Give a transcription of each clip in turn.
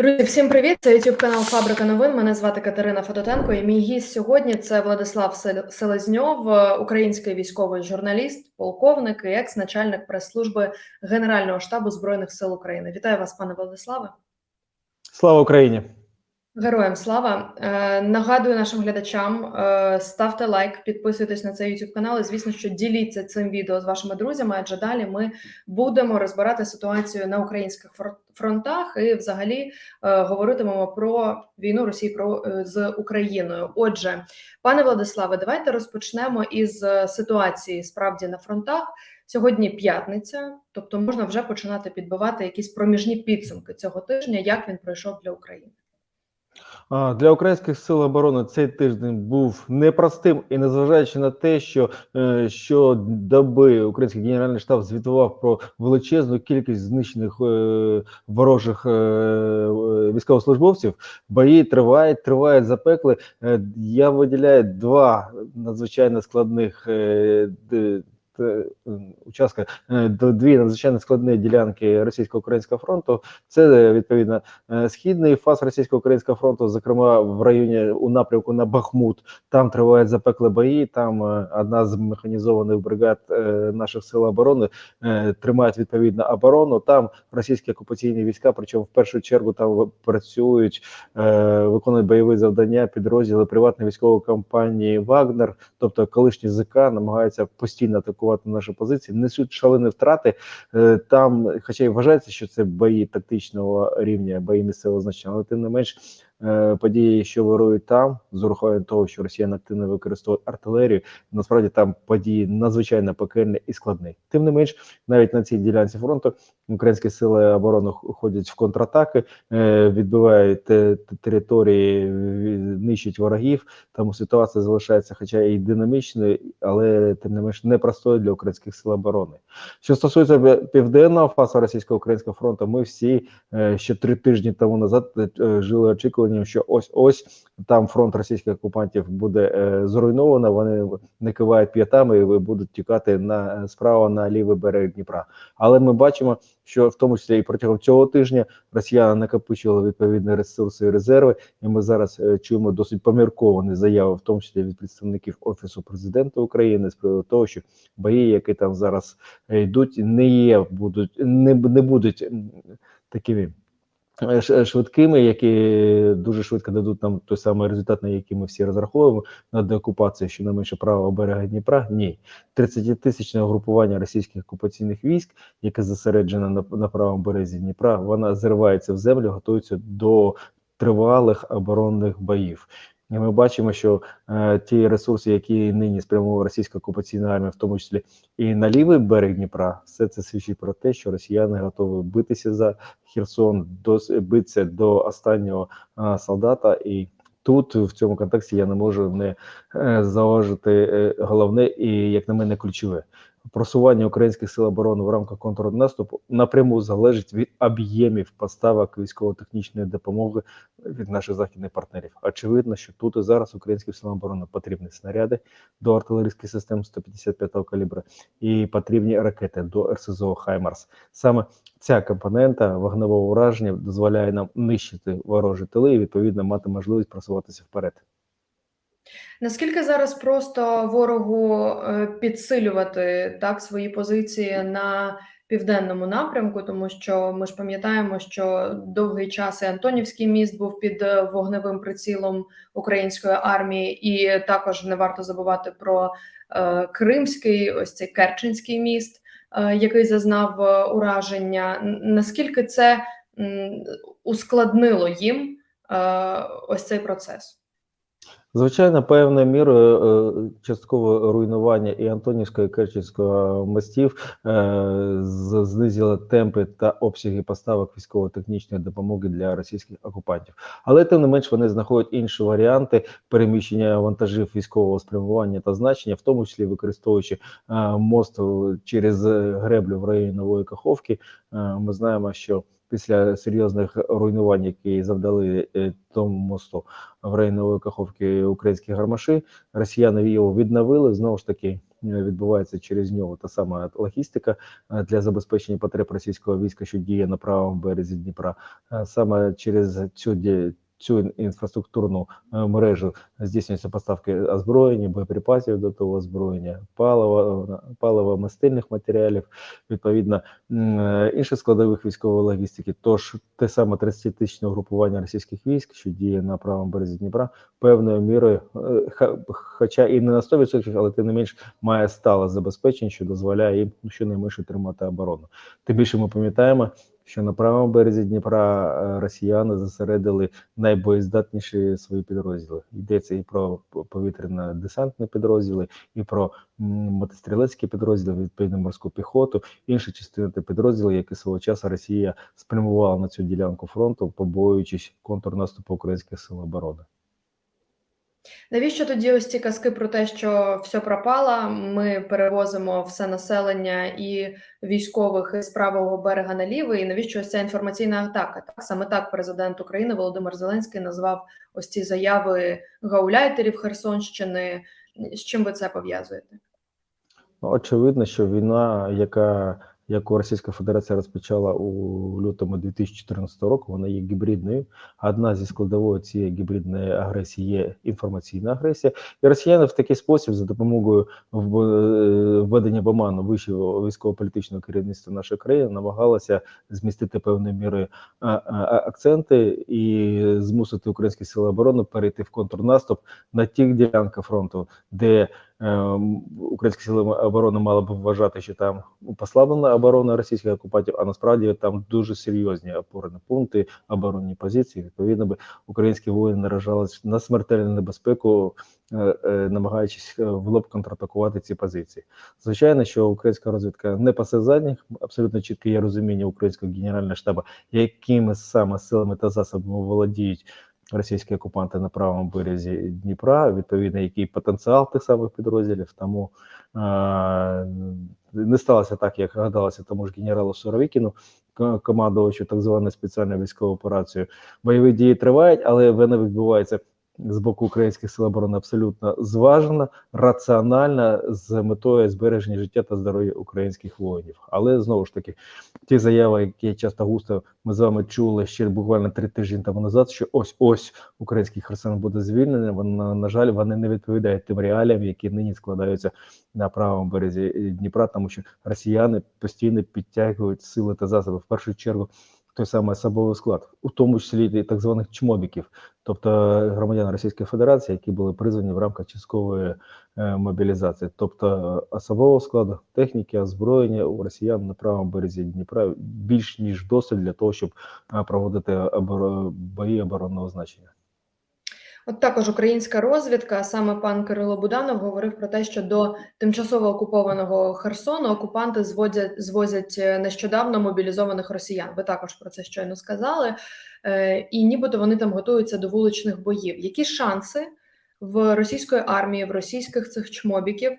Друзі, всім привіт! Це YouTube канал Фабрика новин. Мене звати Катерина Фототенко. І мій гість сьогодні це Владислав Селезньов, е, український військовий журналіст, полковник і екс-начальник прес-служби Генерального штабу збройних сил України. Вітаю вас, пане Владиславе. Слава Україні! Героям слава! Е, нагадую нашим глядачам: е, ставте лайк, підписуйтесь на цей YouTube канал. І звісно, що діліться цим відео з вашими друзями, адже далі ми будемо розбирати ситуацію на українських фронтах і, взагалі, е, говоритимемо про війну Росії про е, з Україною. Отже, пане Владиславе, давайте розпочнемо із е, ситуації справді на фронтах. Сьогодні п'ятниця, тобто можна вже починати підбивати якісь проміжні підсумки цього тижня, як він пройшов для України. Для українських сил оборони цей тиждень був непростим і незважаючи на те, що е, щодоби український генеральний штаб звітував про величезну кількість знищених е, ворожих е, військовослужбовців, бої тривають, тривають запекли. Я виділяю два надзвичайно складних т- участка, е, дві надзвичайно складні ділянки російсько-українського фронту. Це е, відповідно Е, Східний фаз російсько-українського фронту, зокрема в районі у напрямку на Бахмут, там тривають запекли бої. Там е, одна з механізованих бригад е, наших сил оборони е, тримають відповідно оборону. Там російські окупаційні війська, причому в першу чергу там працюють, е, виконують бойові завдання підрозділи приватної військової компанії Вагнер, тобто колишні ЗК намагаються постійно атакувати наші позиції, несуть шалені втрати. Е, Там, хоча й вважається, що це бої тактичного рівня, бої місцевого значення, але тим не менш події, що вирують там, з урахуванням того, що росіяни активно використовують артилерію, насправді там події надзвичайно пекельні і складні. Тим не менш, навіть на цій ділянці фронту українські сили оборони ходять в контратаки, е, відбивають те- те- території, нищать ворогів. Тому ситуація залишається, хоча і динамічною, але тим не менш непростою для українських сил оборони. Що стосується південного фасу російсько-українського фронту, ми всі е, ще три тижні тому назад е, жили очікуванням, що ось ось там фронт російських окупантів буде е, зруйновано. Вони не кивають п'ятами і будуть тікати на справа на лівий берег Дніпра. Але ми бачимо, що в тому числі і протягом цього тижня росіяни накопичували відповідні ресурси і резерви, і ми зараз е, чуємо досить помірковані заяви, в тому числі від представників офісу президента України з приводу того, що бої, які там зараз е, йдуть, не є будуть не, не будуть такими. Швидкими, які дуже швидко дадуть нам той самий результат, на який ми всі розраховуємо на деокупацію що найменше правого берега Дніпра. Ні, 30-тисячне угрупування російських окупаційних військ, яке зосереджено на, на правому березі Дніпра, вона зривається в землю, готується до тривалих оборонних боїв. І ми бачимо, що е, ті ресурси, які нині спрямовує російська окупаційна армія, в тому числі і на лівий берег Дніпра, все це свідчить про те, що росіяни готові битися за Херсон, до, битися до останнього а, солдата. І тут в цьому контексті я не можу не е, зауважити е, головне і, як на мене, ключове. Просування українських сил оборони в рамках контрнаступу напряму залежить від об'ємів поставок військово-технічної допомоги від наших західних партнерів. Очевидно, що тут і зараз українським силам оборони потрібні снаряди до артилерійських систем 155-го калібра і потрібні ракети до РСЗО Хаймарс. Саме ця компонента вогневого ураження дозволяє нам нищити ворожі тили і відповідно мати можливість просуватися вперед. Наскільки зараз просто ворогу е, підсилювати так свої позиції на південному напрямку, тому що ми ж пам'ятаємо, що довгий час і Антонівський міст був під е, вогневим прицілом української армії, і також не варто забувати про е, Кримський, ось цей Керченський міст, який зазнав ураження. Наскільки це ускладнило їм ось цей процес? Звичайно, певною мірою е, часткове руйнування і Антонівського і Керченського мостів е, знизило темпи та обсяги поставок військово-технічної допомоги для російських окупантів. Але тим не менш вони знаходять інші варіанти переміщення вантажів військового спрямування та значення, в тому числі використовуючи е, мост через греблю в районі Нової Каховки. Е, Ми знаємо, що після серйозних руйнувань, які завдали е, тому мосту в районі Каховки українські гармаші, росіяни його відновили знову ж таки е, відбувається через нього та сама логістика е, для забезпечення потреб російського війська, що діє на правому березі Дніпра. Саме через цю цю інфраструктурну е, мережу здійснюються поставки озброєння, боєприпасів до того озброєння, палива, палива мастильних матеріалів, відповідно е, інших складових військової логістики. Тож те саме 30-тисячне угрупування російських військ, що діє на правому березі Дніпра, певною мірою, е, хоча і не на 100%, але тим не менш має стале забезпечення, що дозволяє їм щонайменше тримати оборону. Тим більше ми пам'ятаємо, що на правому березі Дніпра е, росіяни зосередили найбоєздатніші свої підрозділи. Йдеться і про повітряно-десантні підрозділи, і про мотострілецькі підрозділи, відповідно морську піхоту, інші частини та підрозділи, які свого часу Росія спрямувала на цю ділянку фронту, побоюючись контрнаступу українських сил оборони. Навіщо тоді ось ці казки про те, що все пропало? Ми перевозимо все населення і військових з правого берега на лівий. І навіщо ось ця інформаційна атака? Так саме так президент України Володимир Зеленський назвав ось ці заяви гауляйтерів Херсонщини. З чим ви це пов'язуєте? Ну, Очевидно, що війна, яка яку Російська Федерація розпочала у лютому 2014 року, вона є гібридною. Одна зі складової цієї гібридної агресії є інформаційна агресія, і росіяни в такий спосіб за допомогою е, введення в вищого військово-політичного керівництва нашої країни намагалися змістити а, а- акценти і змусити українські сили оборони перейти в контрнаступ на тих ділянках фронту, де Українські сили оборони мали б вважати, що там послаблена оборона російських окупантів, а насправді там дуже серйозні опорні пункти, оборонні позиції. Відповідно, би українські воїни наражались на смертельну небезпеку, е, е, намагаючись е, в лоб контратакувати ці позиції. Звичайно, що українська розвідка не пасе задніх, абсолютно чітке є розуміння українського генерального штабу, якими саме силами та засобами володіють російські окупанти на правому березі Дніпра, відповідно, який потенціал тих самих підрозділів. Тому е, не сталося так, як гадалося тому ж генералу Суровікіну, ко- командувачу так званої спеціальної військової операції. Бойові дії тривають, але вони відбуваються з боку українських сил оборони абсолютно зважена, раціональна з метою збереження життя та здоров'я українських воїнів. Але знову ж таки, ті заяви, які часто густо ми з вами чули ще буквально три тижні тому назад, що ось ось український Херсон буде звільнений. Вони, на жаль, вони не відповідають тим реаліям, які нині складаються на правому березі Дніпра, тому що росіяни постійно підтягують сили та засоби в першу чергу. Той самий особовий склад, у тому числі і так званих чмобіків, тобто громадян Російської Федерації, які були призвані в рамках часткової е, мобілізації, тобто е, особового складу, техніки, озброєння у росіян на правому березі Дніпра більш ніж досить для того, щоб е, проводити оборо- бої оборонного значення. От також українська розвідка, саме пан Кирило Буданов говорив про те, що до тимчасово окупованого Херсону окупанти зводять звозять е, нещодавно мобілізованих росіян. Ви також про це щойно сказали. Е, і нібито вони там готуються до вуличних боїв. Які шанси в російської армії, в російських цих чмобіків,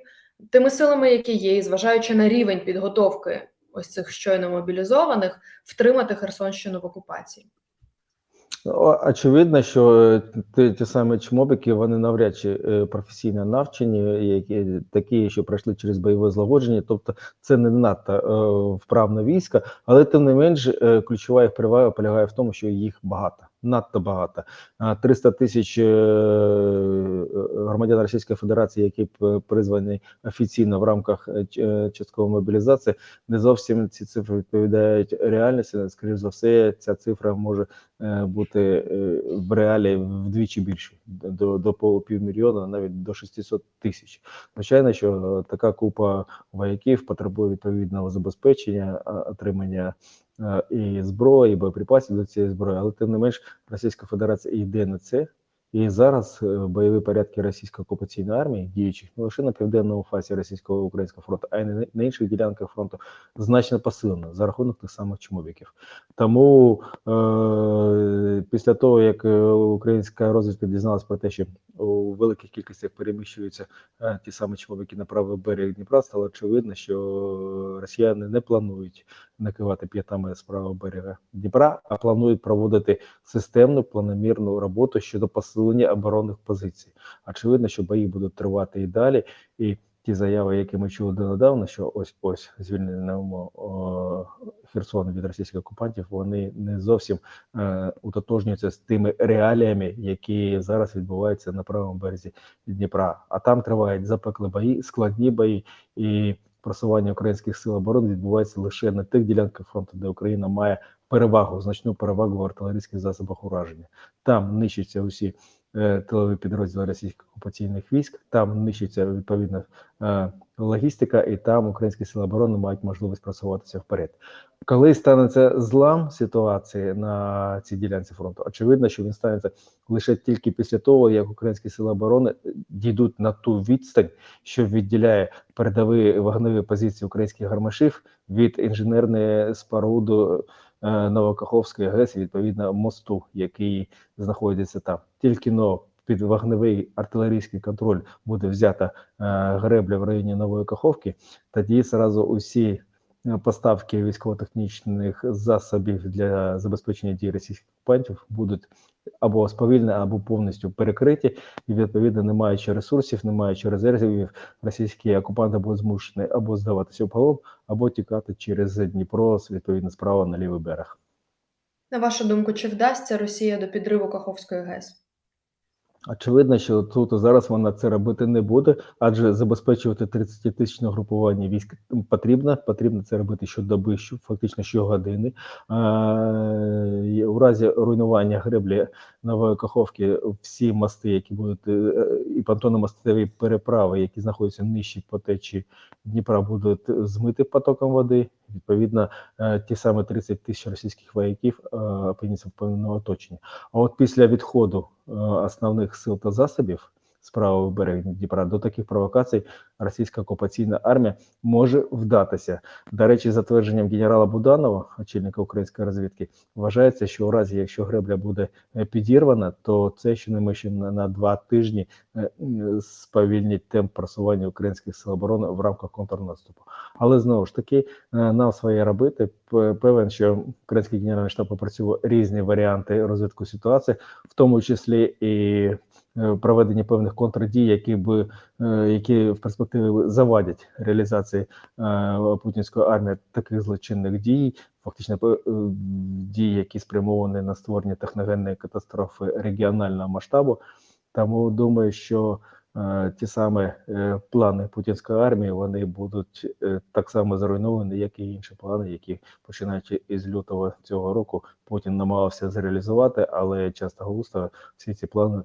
тими силами, які є, і зважаючи на рівень підготовки ось цих щойно мобілізованих, втримати Херсонщину в окупації? Очевидно, що е, ті, ті самі чмобики, вони навряд чи е, професійно навчені, які такі, що пройшли через бойове злагодження, тобто це не надто е, вправне військо, але тим не менш е, ключова їх перевага полягає в тому, що їх багато, надто багато. А 300 тисяч е, громадян Російської Федерації, які призвані офіційно в рамках е, е, часткової мобілізації, не зовсім ці цифри відповідають реальності. Скоріше за все, ця цифра може е, бути е, в реалі вдвічі більше до, до півмільйона, навіть до 600 тисяч. Звичайно, що е, така купа вояків потребує відповідного забезпечення, отримання е, і зброї, і боєприпасів до цієї зброї, але тим не менш Російська Федерація йде на це. І зараз е, бойові порядки російської окупаційної армії, діючих не лише на південному фасі російського українського фронту, а й на, інших ділянках фронту значно посилено за рахунок тих самих чмобіків. Тому е, після того, як е, українська розвідка дізналась про те, що у великих кількостях переміщуються е, ті самі чмобіки на правий берег Дніпра, стало очевидно, що росіяни не планують накивати п'ятами з правого берега Дніпра, а планують проводити системну планомірну роботу щодо посилення оборонних позицій. Очевидно, що бої будуть тривати і далі, і ті заяви, які ми чули донедавна, що ось ось звільнимо о, Херсон від російських окупантів, вони не зовсім е, утотожнюються з тими реаліями, які зараз відбуваються на правому березі Дніпра. А там тривають запекли бої, складні бої і просування українських сил оборони відбувається лише на тих ділянках фронту, де Україна має перевагу, значну перевагу в артилерійських засобах ураження. Там нищаться усі е, тилові підрозділи російських окупаційних військ, там нищиться відповідно е, логістика, і там українські сили оборони мають можливість просуватися вперед. Коли станеться злам ситуації на цій ділянці фронту, очевидно, що він станеться лише тільки після того, як українські сили оборони дійдуть на ту відстань, що відділяє передові вогневі позиції українських гармашів від інженерної споруди е, Новокаховської ГЕС, відповідно мосту, який знаходиться там. Тільки но під вогневий артилерійський контроль буде взята е, гребля в районі Нової Каховки, тоді зразу усі е, поставки військово-технічних засобів для забезпечення дій російських окупантів будуть або сповільнені, або повністю перекриті, і відповідно, не маючи ресурсів, не маючи резервів, російські окупанти будуть змушені або здаватися в полон, або тікати через Дніпро, відповідно, справа на лівий берег. На вашу думку, чи вдасться Росія до підриву Каховської ГЕС? Очевидно, що тут зараз вона це робити не буде, адже забезпечувати 30-тисячне групування військ потрібно. Потрібно це робити щодоби, що фактично щогодини. У разі руйнування греблі нової каховки, всі мости, які будуть е, і понтонно-мостові переправи, які знаходяться нижче по течії Дніпра, будуть змити потоком води. Відповідно, е, ті самі 30 тисяч російських вояків е, опиняться в повному оточенні. А от після відходу е, основних сил та засобів з правого берега Дніпра до таких провокацій російська окупаційна армія може вдатися. До речі, за твердженням генерала Буданова, очільника української розвідки, вважається, що у разі, якщо гребля буде підірвана, то це щонайменше на, на два тижні е, м, сповільнить темп просування українських сил оборони в рамках контрнаступу. Але знову ж таки, е, нам своє робити. Певен, що український генеральний штаб опрацьовує різні варіанти розвитку ситуації, в тому числі і е, проведення певних контрдій, які е, які в перспективі завадять реалізації путінської армії таких злочинних дій, фактично дій, які спрямовані на створення техногенної катастрофи регіонального масштабу. Тому думаю, що е, ті самі е, плани путінської армії вони будуть е, так само зруйновані, як і інші плани, які починаючи із лютого цього року Путін намагався зреалізувати, але часто густо всі ці плани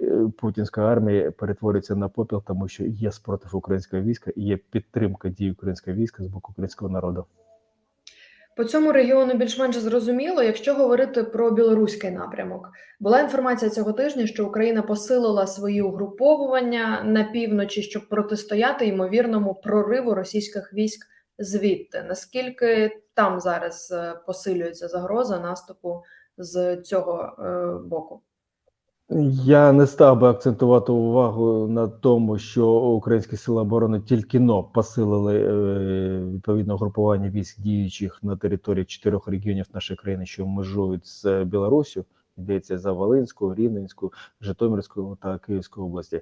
е, путінської армії перетворюються на попіл, тому що є спротив українського війська і є підтримка дій українського війська з боку українського народу. По цьому регіону більш-менш зрозуміло, якщо говорити про білоруський напрямок. Була інформація цього тижня, що Україна посилила свої угруповування на півночі, щоб протистояти ймовірному прориву російських військ звідти. Наскільки там зараз е, посилюється загроза наступу з цього е, боку? Я не став би акцентувати увагу на тому, що українські сили оборони тільки но посилили е, відповідно групування військ діючих на території чотирьох регіонів нашої країни, що межують з Білоруссю. Йдеться за Волинську, Рівненську, Житомирську та Київську області.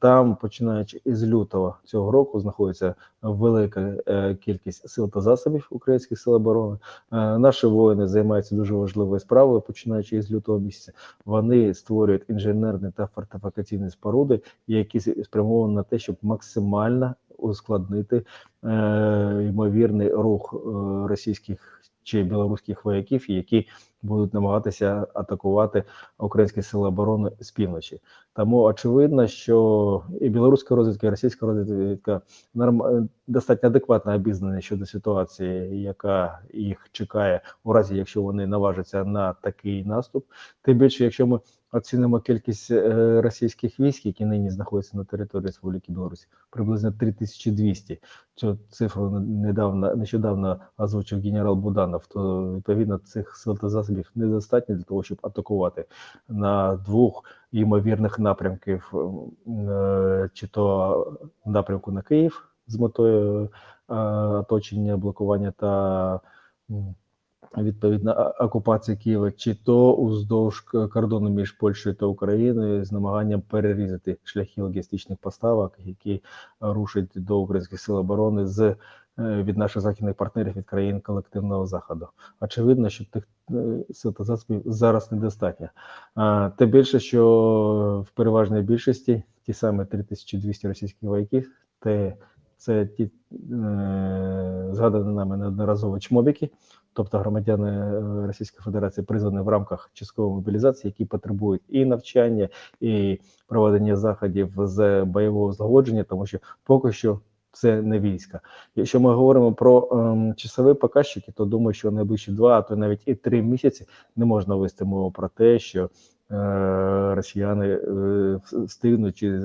Там, починаючи із лютого цього року, знаходиться велика е, кількість сил та засобів українських сил оборони. Е, Наші воїни займаються дуже важливою справою, починаючи із лютого місяця. Вони створюють інженерні та фортифікаційні споруди, які спрямовані на те, щоб максимально ускладнити е, ймовірний рух е, російських чи білоруських вояків, які будуть намагатися атакувати українські сили оборони з півночі. Тому очевидно, що і білоруська розвідка, і російська розвідка норм... достатньо адекватно обізнані щодо ситуації, яка їх чекає у разі, якщо вони наважаться на такий наступ. Тим більше, якщо ми оцінимо кількість е, російських військ, які нині знаходяться на території Республіки Білорусь, приблизно 3200. Цю цифру недавно нещодавно озвучив генерал Буданов. То відповідно цих сил та засобів недостатньо для того, щоб атакувати на двох ймовірних напрямків, е, чи то напрямку на Київ з метою е, оточення, блокування та відповідно а- окупації Києва, чи то уздовж кордону між Польщею та Україною з намаганням перерізати шляхи логістичних поставок, які рушать до українських сил оборони з е, від наших західних партнерів від країн колективного заходу. Очевидно, що тих е, сил та засобів зараз недостатньо. Тим більше, що в переважній більшості ті самі 3200 російських вояків, те це ті е, згадані нами неодноразово чмобіки, тобто громадяни е, Російської Федерації призвані в рамках часткової мобілізації, які потребують і навчання, і проведення заходів з бойового злагодження, тому що поки що це не війська. Якщо ми говоримо про ем, часові показчики, то думаю, що найближчі два, а то навіть і три місяці не можна вести мову про те, що росіяни е, встигнуть чи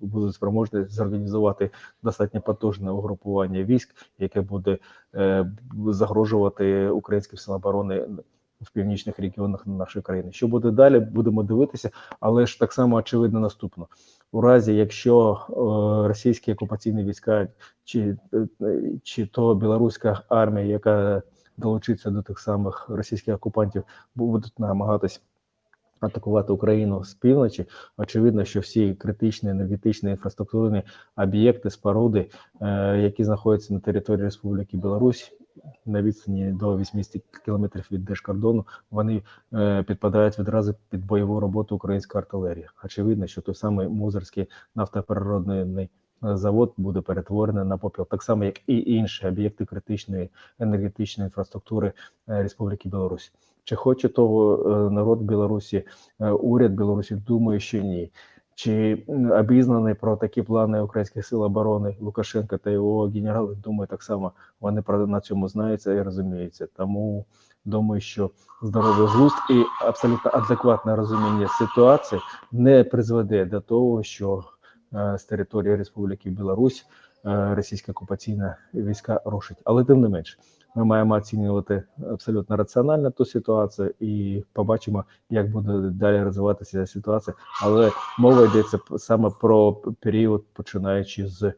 будуть спроможні зорганізувати достатньо потужне угрупування військ, яке буде е, загрожувати українським силам оборони в північних регіонах нашої країни. Що буде далі, будемо дивитися, але ж так само очевидно наступно. У разі, якщо е, російські окупаційні війська чи, е, чи то білоруська армія, яка долучиться до тих самих російських окупантів, будуть намагатись атакувати Україну з півночі, очевидно, що всі критичні енергетичні інфраструктурні об'єкти, споруди, е, які знаходяться на території Республіки Білорусь на відстані до 80 кілометрів від держкордону, вони е, підпадають відразу під бойову роботу української артилерії. Очевидно, що той самий Музерський нафтопереробний е, завод буде перетворений на попіл, так само як і інші об'єкти критичної енергетичної інфраструктури е, Республіки Білорусь. Чи хоче того е, народ Білорусі, е, уряд Білорусі? Думаю, що ні. Чи обізнаний про такі плани українських сил оборони Лукашенка та його генерали? Думаю, так само вони на цьому знаються і розуміються. Тому думаю, що здоровий глузд і абсолютно адекватне розуміння ситуації не призведе до того, що е, з території Республіки Білорусь російська окупаційна війська рушить. Але тим не менше, ми маємо оцінювати абсолютно раціонально ту ситуацію і побачимо, як буде далі розвиватися ситуація. Але мова йдеться саме про період, починаючи з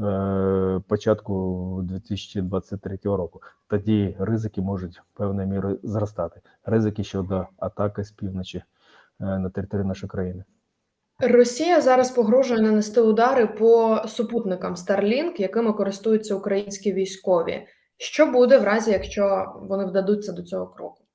е, початку 2023 року. Тоді ризики можуть певною мірою зростати. Ризики щодо атаки з півночі е, на території нашої країни. Росія зараз погрожує нанести удари по супутникам Starlink, якими користуються українські військові. Що буде в разі, якщо вони вдадуться до цього кроку?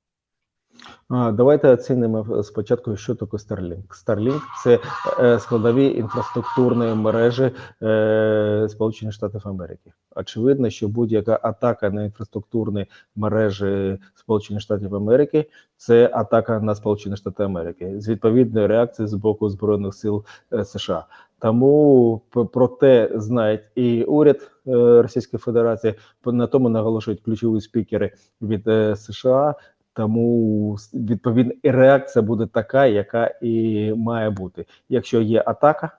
Давайте оцінимо спочатку, що таке Starlink. Starlink – це е, складові інфраструктурної мережі е, Сполучених Штатів Америки. Очевидно, що будь-яка атака на інфраструктурні мережі Сполучених Штатів Америки це атака на Сполучені Штати Америки з відповідною реакцією з боку збройних сил е, США. Тому про те знають і уряд е, Російської Федерації. На тому наголошують ключові спікери від е, США. Тому відповідно і реакція буде така, яка і має бути. Якщо є атака,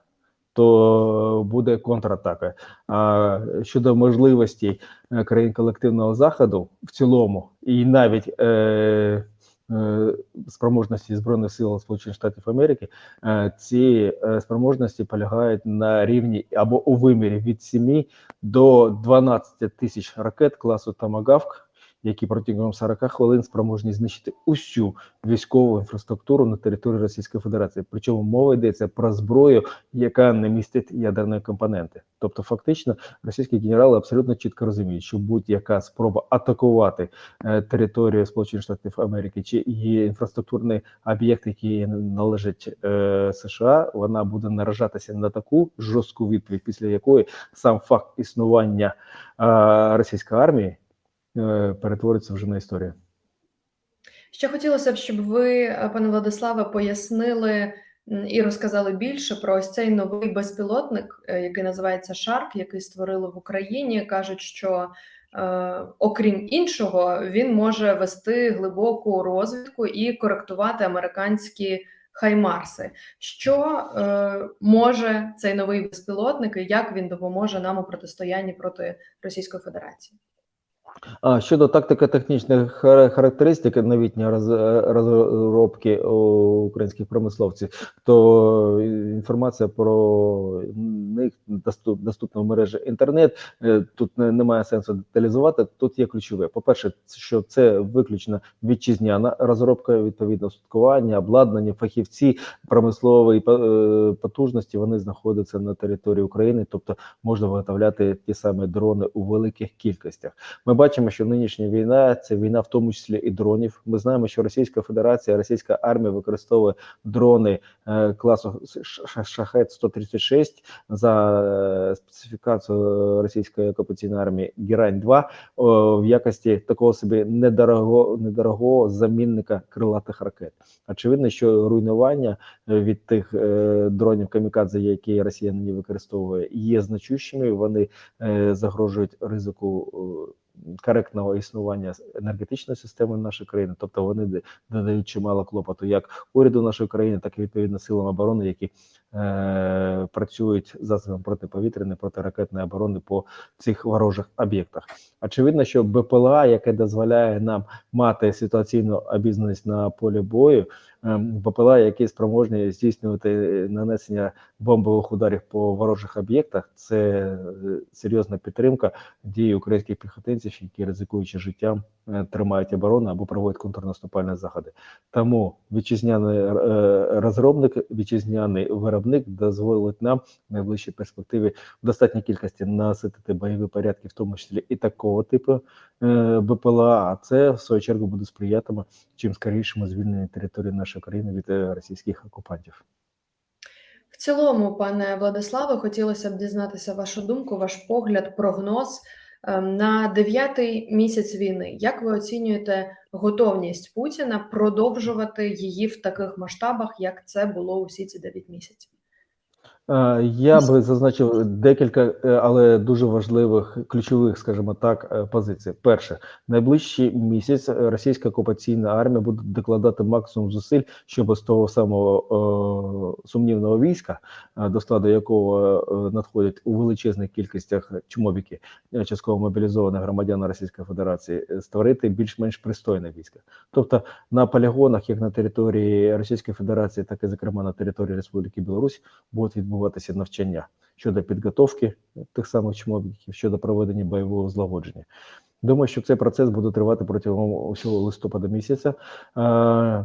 то буде контратака. А щодо можливості е, країн колективного заходу в цілому, і навіть е, е, спроможності збройних сил Сполучених Штатів Америки, е, ці е, спроможності полягають на рівні або у вимірі від 7 до 12 тисяч ракет класу Томагавк які протягом 40 хвилин спроможні знищити усю військову інфраструктуру на території Російської Федерації. Причому мова йдеться про зброю, яка не містить ядерної компоненти. Тобто, фактично, російські генерали абсолютно чітко розуміють, що будь-яка спроба атакувати е, територію Сполучених Штатів Америки чи її інфраструктурний об'єкт, який належить е, США, вона буде наражатися на таку жорстку відповідь, після якої сам факт існування е, російської армії перетвориться вже на історію. Ще хотілося б, щоб ви, е, пане Владиславе, пояснили і розказали більше про ось цей новий безпілотник, е, який називається Шарк, який створили в Україні. Кажуть, що е, окрім іншого, він може вести глибоку розвідку і коректувати американські хаймарси. Що е, може цей новий безпілотник і як він допоможе нам у протистоянні проти Російської Федерації? А щодо тактико-технічних характеристик новітньої е, розробки українських промисловців, то інформація про них доступ, доступна в мережі інтернет. Е, Тут немає сенсу деталізувати. Тут є ключове. По-перше, що це виключно вітчизняна розробка, відповідно устаткування, обладнання, фахівці промислової е, потужності. Вони знаходяться на території України, тобто можна виготовляти ті самі дрони у великих кількостях. Ми бачимо, що нинішня війна це війна, в тому числі і дронів. Ми знаємо, що Російська Федерація, Російська армія використовує дрони е, класу Шахет 136 за е, специфікацією російської окупаційної армії Герань 2 в якості такого собі недорогого недорогого замінника крилатих ракет. Очевидно, що руйнування е, від тих дронів камікадзе, які Росія нині використовує, є значущими. Вони загрожують ризику. Коректного існування енергетичної системи нашої країни, тобто вони додають чимало клопоту як уряду нашої країни, так і відповідно силам оборони, які е, працюють засобами протиповітряної протиракетної оборони по цих ворожих об'єктах. Очевидно, що БПЛА, яке дозволяє нам мати ситуаційну обізнаність на полі бою, БПЛА, які спроможні здійснювати е, нанесення бомбових ударів по ворожих об'єктах, це е, серйозна підтримка дії українських піхотинців, які ризикуючи життям, е, тримають оборону або проводять контрнаступальні заходи. Тому вітчизняний розробник, вітчизняний виробник дозволить нам в найближчій перспективі в достатній кількості наситити бойові порядки, в тому числі і такого типу БПЛА. А це в свою чергу буде сприятиме чим скорішому звільненню території нашої країни від е, російських окупантів. В цілому, пане Владиславе, хотілося б дізнатися вашу думку, ваш погляд, прогноз ем, на дев'ятий місяць війни. Як ви оцінюєте готовність Путіна продовжувати її в таких масштабах, як це було усі ці дев'ять місяців? Е, Я би зазначив декілька, е, але дуже важливих ключових, скажімо так, е, позицій. Перше, найближчий місяць російська окупаційна армія буде докладати максимум зусиль, щоб з того самого сумнівного війська, е, до складу якого е, надходять у величезних кількостях чмобіки, е, частково мобілізованих громадян Російської Федерації, створити більш-менш пристойне військо. Тобто на полігонах, як на території Російської Федерації, так і зокрема на території Республіки Білорусь, будуть відбуватися навчання щодо підготовки тих самих чмобіків, щодо проведення бойового злагодження. Думаю, що цей процес буде тривати протягом усього листопада місяця. Е, е,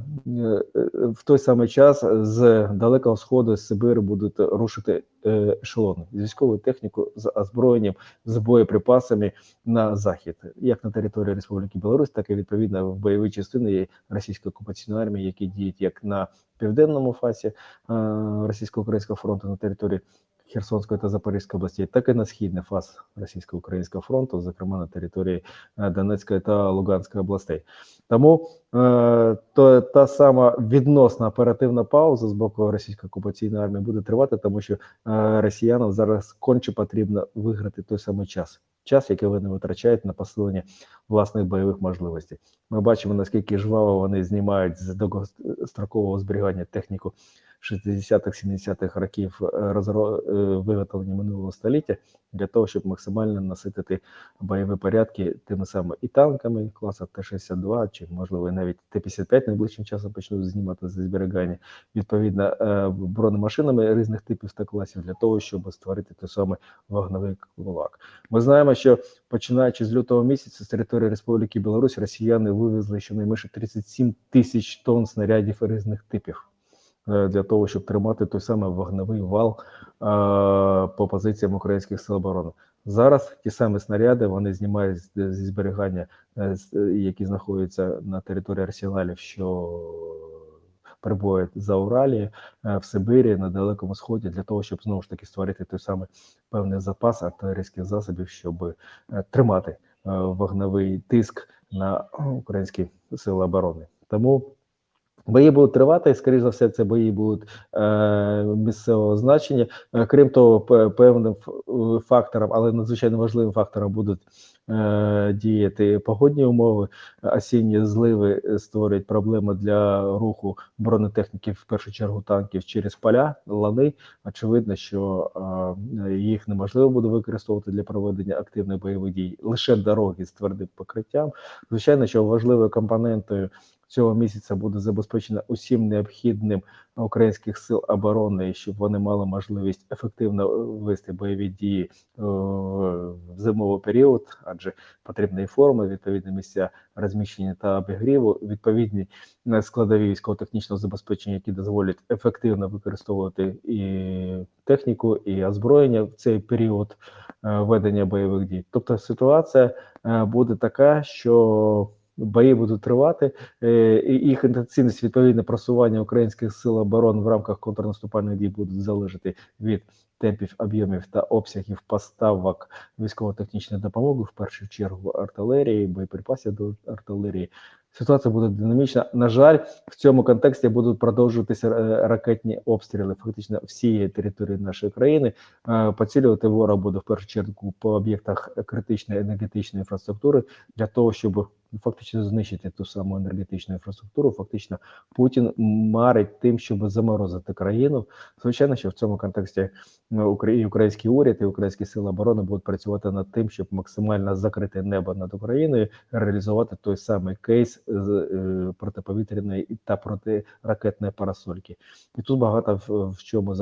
В той самий час з далекого сходу з Сибиру будуть рушити е, ешелони з військовою технікою, з озброєнням, з боєприпасами на захід, як на території Республіки Білорусь, так і відповідно в бойові частини російської окупаційної армії, які діють як на південному фасі російсько-українського фронту на території Херсонської та Запорізької областей, так і на східний фас російсько-українського фронту, зокрема на території е, Донецької та Луганської областей. Тому е, то та сама відносна оперативна пауза з боку російської окупаційної армії буде тривати, тому що е, росіянам зараз конче потрібно виграти той самий час. Час, який вони витрачають на посилення власних бойових можливостей. Ми бачимо, наскільки жваво вони знімають з довгострокового зберігання техніку 60-х, 70-х років е, розро... е, виготовлення минулого століття для того, щоб максимально наситити бойові порядки тими самими і танками класу Т-62, чи можливо навіть Т-55 найближчим часом почнуть знімати зі зберігання, відповідно е, бронемашинами різних типів та класів для того, щоб створити той самий вогневий кулак. Ми знаємо, що починаючи з лютого місяця з території Республіки Білорусь росіяни вивезли щонайменше 37 тисяч тонн снарядів різних типів для того, щоб тримати той самий вогневий вал е, по позиціям українських сил оборони. Зараз ті самі снаряди вони знімають зі зберігання, е, е, які знаходяться на території арсеналів, що перебувають за Уралі, е, в Сибирі, на Далекому Сході, для того, щоб знову ж таки створити той самий певний запас артилерійських засобів, щоб е, тримати е, вогневий тиск на українські сили оборони. Тому Бої будуть тривати, і, скоріш за все, це бої будуть е, місцевого значення. Е, крім того, певним е, фактором, але надзвичайно важливим фактором будуть е, діяти погодні умови. Осінні зливи е, створюють проблеми для руху бронетехніки, в першу чергу танків через поля, лани. Очевидно, що е, їх неможливо буде використовувати для проведення активних бойових дій. Лише дороги з твердим покриттям. Звичайно, що важливою компонентою цього місяця буде забезпечено усім необхідним українських сил оборони, щоб вони мали можливість ефективно е, вести бойові дії е, в зимовий період, адже потрібні форми, відповідні місця розміщення та обігріву, відповідні е, складові військово-технічного забезпечення, які дозволять ефективно використовувати і техніку, і озброєння в цей період ведення бойових дій. Тобто ситуація буде така, що бої будуть тривати, е, і їх інтенсивність відповідне просування українських сил оборони в рамках контрнаступальних дій будуть залежати від темпів, об'ємів та обсягів поставок військово-технічної допомоги, в першу чергу артилерії, боєприпасів до артилерії. Ситуація буде динамічна. На жаль, в цьому контексті будуть продовжуватися е, ракетні обстріли фактично всієї території нашої країни. Е, Поцілювати ворог буде в першу чергу по об'єктах критичної енергетичної інфраструктури для того, щоб фактично знищити ту саму енергетичну інфраструктуру. Фактично, Путін марить тим, щоб заморозити країну. Звичайно, що в цьому контексті ну, і український уряд і українські сили оборони будуть працювати над тим, щоб максимально закрити небо над Україною, реалізувати той самий кейс з е, протиповітряної та протиракетної парасольки. І тут багато в, чому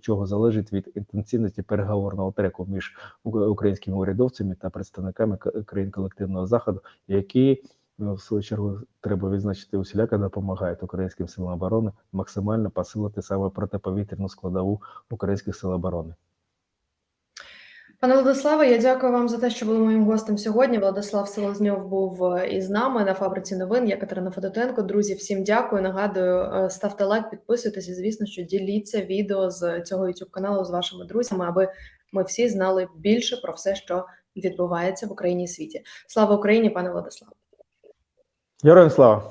чого залежить від інтенсивності переговорного треку між українськими урядовцями та представниками країн колективного заходу, які е, в свою чергу треба відзначити усіляко допомагають українським силам оборони максимально посилити саме протиповітряну складову українських сил оборони. Пане Владиславе, я дякую вам за те, що були моїм гостем сьогодні. Владислав Селезньов був е, із нами на фабриці новин. Я Катерина Федотенко. Друзі, всім дякую. Нагадую, е, ставте лайк, підписуйтесь і, звісно, що діліться відео з цього youtube каналу з вашими друзями, аби ми всі знали більше про все, що відбувається в Україні і світі. Слава Україні, пане Владиславе! Героям слава!